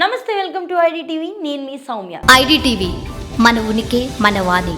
నమస్తే welcome to ID TV. నేను మీ Soumya. ID TV మన ఉనికి మన వాణి.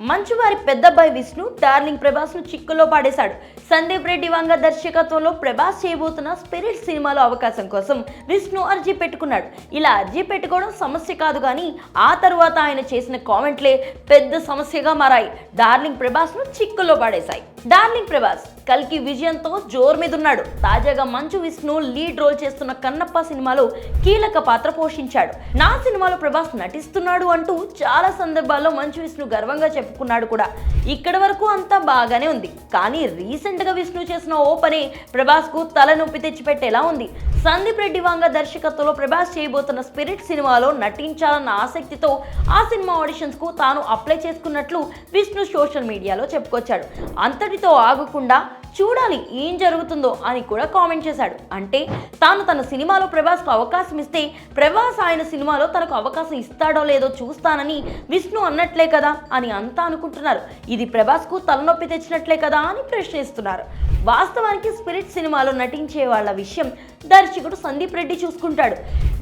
మంచువారి పెద్దబ్బాయి విష్ణు డార్లింగ్ ప్రభాస్ను చిక్కులో పాడేశాడు. సందీప్ రెడ్డి వంగ దర్శకత్వంలో ప్రభాస్ చేయబోతున్న స్పిరిట్ సినిమాలో అవకాశం కోసం విష్ణు అర్జీ పెట్టుకున్నాడు. ఇలా అర్జీ పెట్టుకోవడం సమస్య కాదు కానీ ఆ తరువాత ఆయన చేసిన కామెంట్లే పెద్ద సమస్యగా మారాయి. డార్లింగ్ ప్రభాస్ను చిక్కులో పాడేశాయి. డార్లింగ్ ప్రభాస్ కల్కి విజయంతో జోర్ మీద ఉన్నాడు తాజాగా మంచు విష్ణు లీడ్ రోల్ చేస్తున్న కన్నప్ప సినిమాలో కీలక పాత్ర పోషించాడు. నా సినిమాలో ప్రభాస్ నటిస్తున్నాడు అంటూ చాలా సందర్భాల్లో మంచు విష్ణు గర్వంగా చెప్పుకున్నాడు కూడా. ఇక్కడ వరకు అంతా బాగానే ఉంది. కానీ రీసెంట్గా విష్ణు చేసిన ఓ పని ప్రభాస్కు తలనొప్పి తెచ్చిపెట్టేలా ఉంది. సందీప్ రెడ్డి వాంగ దర్శకత్వంలో ప్రభాస్ చేయబోతున్న స్పిరిట్ సినిమాలో నటించాలన్న ఆసక్తితో ఆ సినిమా ఆడిషన్స్కు తాను అప్లై చేసుకున్నట్లు విష్ణు సోషల్ మీడియాలో చెప్పుకొచ్చాడు. అంతటితో ఆగకుండా చూడాలి ఏం జరుగుతుందో అని కూడా కామెంట్ చేశాడు. అంటే తాను తన సినిమాలో ప్రభాస్కు అవకాశం ఇస్తే ప్రభాస్ ఆయన సినిమాలో తనకు అవకాశం ఇస్తాడో లేదో చూస్తానని విష్ణు అన్నట్లే కదా అని అంతా అనుకుంటున్నారు. ఇది ప్రభాస్కు తలనొప్పి తెచ్చినట్లే కదా అని ప్రశ్నిస్తున్నారు వాస్తవానికి స్పిరిట్ సినిమాలో నటించే వాళ్ళ విషయం దర్శకుడు సందీప్ రెడ్డి చూసుకుంటాడు.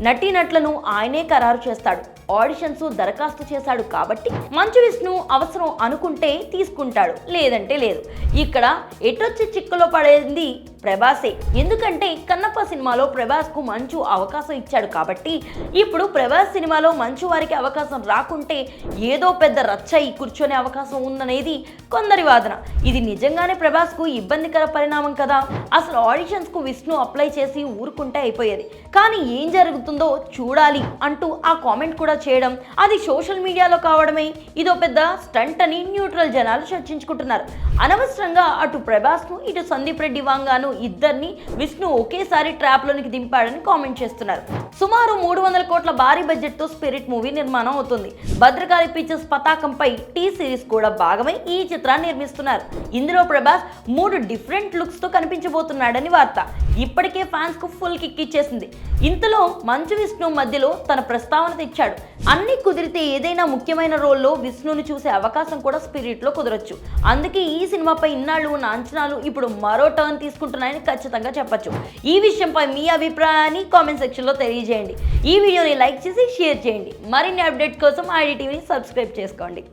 నటీనట్లను ఆయనే ఖరారు చేస్తాడు. ఆడిషన్స్ దరఖాస్తు చేశాడు కాబట్టి మంచు విష్ణు అవసరం అనుకుంటే తీసుకుంటాడు. లేదంటే లేదు. ఇక్కడ ఎటొచ్చి చిక్కులో పడేది ప్రభాసే. ఎందుకంటే కన్నప్ప సినిమాలో ప్రభాస్కు మంచు అవకాశం ఇచ్చాడు కాబట్టి ఇప్పుడు ప్రభాస్ సినిమాలో మంచు వారికి అవకాశం రాకుంటే ఏదో పెద్ద రచ్చయి కూర్చొనే అవకాశం ఉందనేది కొందరి వాదన. ఇది నిజంగానే ప్రభాస్కు ఇబ్బందికర పరిణామం కదా? అసలు ఆడిషన్స్కు విష్ణు అప్లై చేసి ఊరుకుంటే అయిపోయేది. కానీ ఏం జరుగుతుందో చూడాలి అంటూ ఆ కామెంట్ కూడా చేయడం అది సోషల్ మీడియాలో కావడమే. ఇదో పెద్ద స్టంట్ అని న్యూట్రల్ జనాలు చర్చించుకుంటున్నారు. అనవసరంగా అటు ప్రభాస్ను ఇటు సందీప్ రెడ్డి వాంగాను ఇద్దరిని విష్ణు ఒకేసారి ట్రాప్లోనికి దింపాడని కామెంట్ చేస్తున్నారు. సుమారు మూడు వందల కోట్ల భారీ బడ్జెట్తో స్పిరిట్ మూవీ నిర్మాణం అవుతుంది. భద్రకాళి పిక్చర్స్ పతాకంపై టీ సిరీస్ కూడా భాగమై ఈ చిత్రాన్ని నిర్మిస్తున్నారు. ఇందులో ప్రభాస్ మూడు డిఫరెంట్ లుక్స్తో కనిపించబోతున్నాడని వార్త. ఇప్పటికే ఫ్యాన్స్కు ఫుల్ కిక్ ఇచ్చేసింది. ఇంతలో మంచు విష్ణు మధ్యలో తన ప్రస్తావన తెచ్చాడు. అన్ని కుదిరితే ఏదైనా ముఖ్యమైన రోల్లో విష్ణుని చూసే అవకాశం కూడా స్పిరిట్లో కుదరొచ్చు. అందుకే ఈ సినిమాపై ఇన్నాళ్ళు ఉన్న అంచనాలు ఇప్పుడు మరో టర్న్ తీసుకుంటున్నాయని ఖచ్చితంగా చెప్పచ్చు. ఈ విషయంపై మీ అభిప్రాయాన్ని కామెంట్ సెక్షన్లో తెలియజేయండి. ఈ వీడియోని లైక్ చేసి షేర్ చేయండి. మరిన్ని అప్డేట్ కోసం ఐడి టీవీని సబ్స్క్రైబ్ చేసుకోండి.